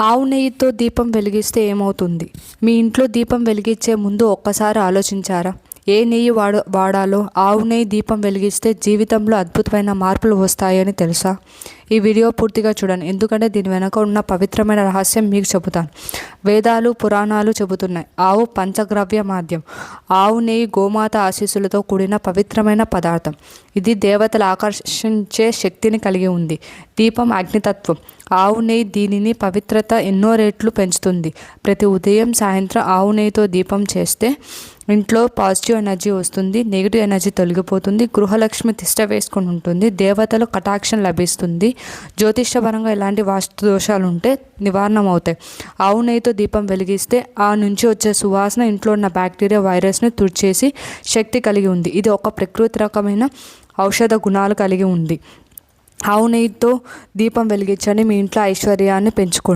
ఆవు నెయ్యితో దీపం వెలిగిస్తే ఏమవుతుంది? మీ ఇంట్లో దీపం వెలిగించే ముందు ఒక్కసారి ఆలోచించారా? ఏ నెయ్యి వాడ వాడాలో ఆవు నెయ్యి దీపం వెలిగిస్తే జీవితంలో అద్భుతమైన మార్పులు వస్తాయని తెలుసా? ఈ వీడియో పూర్తిగా చూడండి. ఎందుకంటే దీని వెనక ఉన్న పవిత్రమైన రహస్యం మీకు చెబుతాను. వేదాలు పురాణాలు చెబుతున్నాయి. ఆవు పంచగ్రవ్య మాధ్యం ఆవు నెయ్యి గోమాత ఆశీస్సులతో కూడిన పవిత్రమైన పదార్థం. ఇది దేవతలు ఆకర్షించే శక్తిని కలిగి ఉంది. దీపం అగ్నితత్వం. ఆవు నెయ్యి దీనిని పవిత్రత ఎన్నో రేట్లు పెంచుతుంది. ప్రతి ఉదయం సాయంత్రం ఆవు నెయ్యితో దీపం చేస్తే ఇంట్లో పాజిటివ్ ఎనర్జీ వస్తుంది నెగిటివ్ ఎనర్జీ తొలగిపోతుంది గృహలక్ష్మి తిష్ట వేసుకొని ఉంటుంది దేవతలు కటాక్షం లభిస్తుంది జ్యోతిష్యపరంగా ఎలాంటి వాస్తు దోషాలు ఉంటే నివారణ అవుతాయి ఆవు నెయ్యితో దీపం వెలిగిస్తే ఆ నుంచి వచ్చే సువాసన ఇంట్లో ఉన్న బ్యాక్టీరియా వైరస్ని తుడిచేసి శక్తి కలిగి ఉంది. ఇది ఒక ప్రకృతి రకమైన ఔషధ గుణాలు కలిగి ఉంది. ఆవు నెయ్యితో దీపం వెలిగించండి మీ ఇంట్లో ఐశ్వర్యాన్ని పెంచుకోండి.